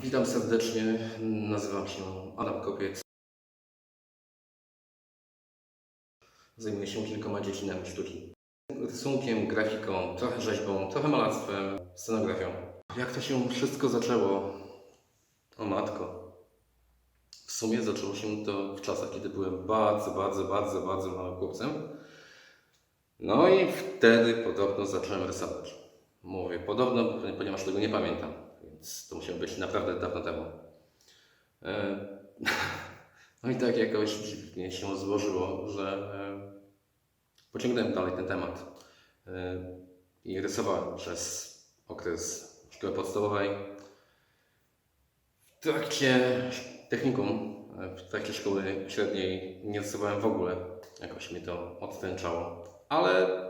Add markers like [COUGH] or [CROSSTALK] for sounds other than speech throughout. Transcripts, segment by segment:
Witam serdecznie, nazywam się Adam Kopiec. Zajmuję się kilkoma dziedzinami sztuki. Rysunkiem, grafiką, trochę rzeźbą, trochę malarstwem, scenografią. Jak to się wszystko zaczęło? O matko. W sumie zaczęło się to w czasach, kiedy byłem bardzo, bardzo, bardzo, bardzo małym chłopcem. No i wtedy podobno zacząłem rysować. Mówię podobno, ponieważ tego nie pamiętam, więc to musiało być naprawdę dawno temu. E, [LAUGHS] No i tak jakoś dziwnie się złożyło, że e, pociągnąłem dalej ten temat E, i rysowałem przez okres szkoły podstawowej. W trakcie technikum, w trakcie szkoły średniej nie rysowałem w ogóle. Jakoś mnie to odtęczało. Ale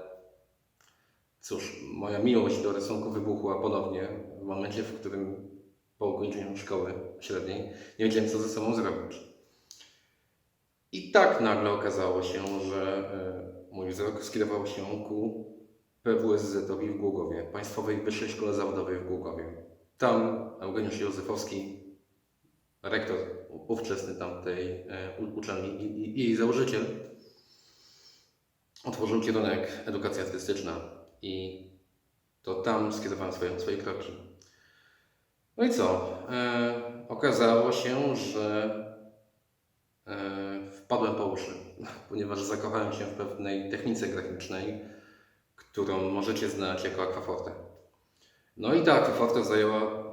cóż, moja miłość do rysunku wybuchła ponownie w momencie, w którym po ukończeniu szkoły średniej nie wiedziałem, co ze sobą zrobić. I tak nagle okazało się, że e, mój wzrok skierował się ku PWSZ-owi w Głogowie, Państwowej Wyższej Szkole Zawodowej w Głogowie. Tam Eugeniusz Józefowski, rektor ówczesny tamtej e, uczelni i jej założyciel, otworzył kierunek edukacja artystyczna i to tam skierowałem swoje, swoje kroki. No i co? E, okazało się, że e, wpadłem po uszy, [LAUGHS] ponieważ zakochałem się w pewnej technice graficznej, którą możecie znać jako aquaforte. No i ta aquaforte zajęła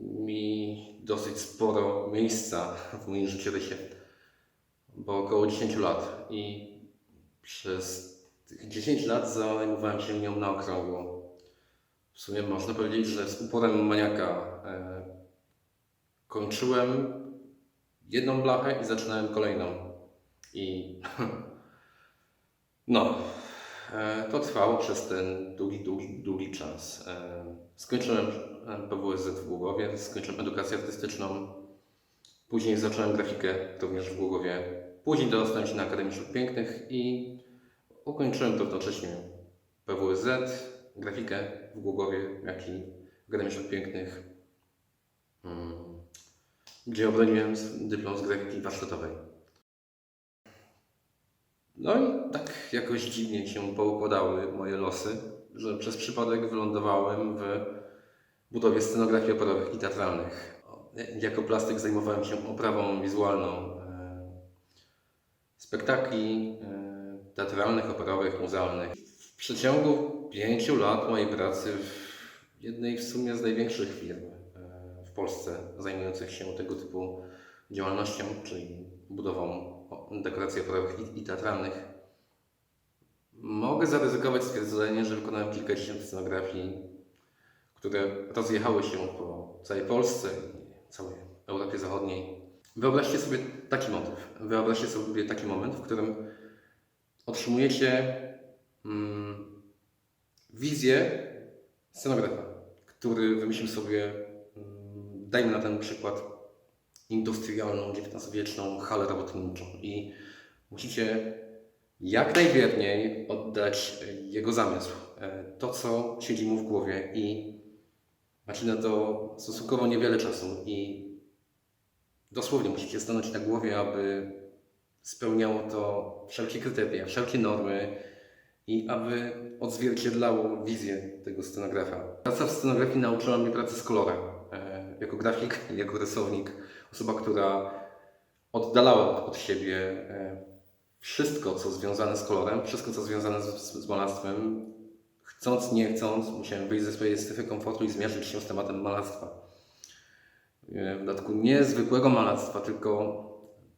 mi dosyć sporo miejsca [LAUGHS] w moim życiorysie, bo około 10 lat i przez tych 10 lat zajmowałem się nią na okrągło. W sumie można powiedzieć, że z uporem maniaka e, kończyłem jedną blachę i zaczynałem kolejną. I [LAUGHS] no, e, to trwało przez ten długi, długi, długi czas. E, skończyłem e, PWSZ w Głogowie, skończyłem edukację artystyczną. Później zacząłem grafikę również w Głogowie. Później dostałem się na Akademię Sztuk Pięknych i ukończyłem równocześnie PWSZ, grafikę w Głogowie, jak i Akademię Sztuk Pięknych, mm, gdzie obroniłem dyplom z grafiki warsztatowej. No i tak jakoś dziwnie się poukładały moje losy, że przez przypadek wylądowałem w budowie scenografii operowych i teatralnych. Jako plastyk zajmowałem się oprawą wizualną e, spektakli e, teatralnych, operowych, muzealnych. W przeciągu pięciu lat mojej pracy w jednej w sumie z największych firm e, w Polsce zajmujących się tego typu działalnością, czyli budową dekoracji operowych i teatralnych, mogę zaryzykować stwierdzenie, że wykonałem kilkadziesiąt scenografii, które rozjechały się po całej Polsce i całej Europie Zachodniej. Wyobraźcie sobie taki motyw, wyobraźcie sobie taki moment, w którym otrzymujecie mm, wizję scenografa, który wymyślił sobie, mm, dajmy na ten przykład, industrialną, XIX-wieczną halę robotniczą. I musicie jak najwierniej oddać jego zamysł, e, to co siedzi mu w głowie i macie na to stosunkowo niewiele czasu i dosłownie musicie stanąć na głowie, aby spełniało to wszelkie kryteria, wszelkie normy i aby odzwierciedlało wizję tego scenografa. Praca w scenografii nauczyła mnie pracy z kolorem. E, Jako grafik, [LAUGHS] jako rysownik, osoba, która oddalała od siebie e, wszystko, co związane z kolorem, wszystko, co związane z, z malarstwem, chcąc, nie chcąc, musiałem wyjść ze swojej strefy komfortu i zmierzyć się z tematem malarstwa. E, W dodatku nie zwykłego malarstwa, tylko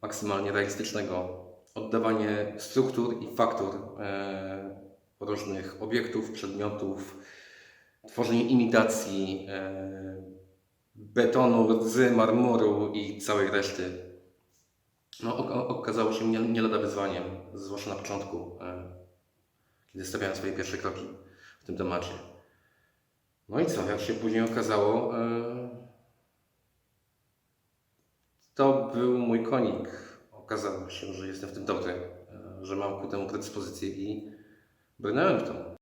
maksymalnie realistycznego. Oddawanie struktur i faktur e, różnych obiektów, przedmiotów, tworzenie imitacji e, betonu, rdzy, marmuru i całej reszty. No, okazało się nie, nie lada wyzwaniem, zwłaszcza na początku, e, kiedy stawiałem swoje pierwsze kroki w tym temacie. No i co, jak się później okazało, to był mój konik. Okazało się, że jestem w tym dobry, e, że mam ku temu predyspozycję i brnąłem w to.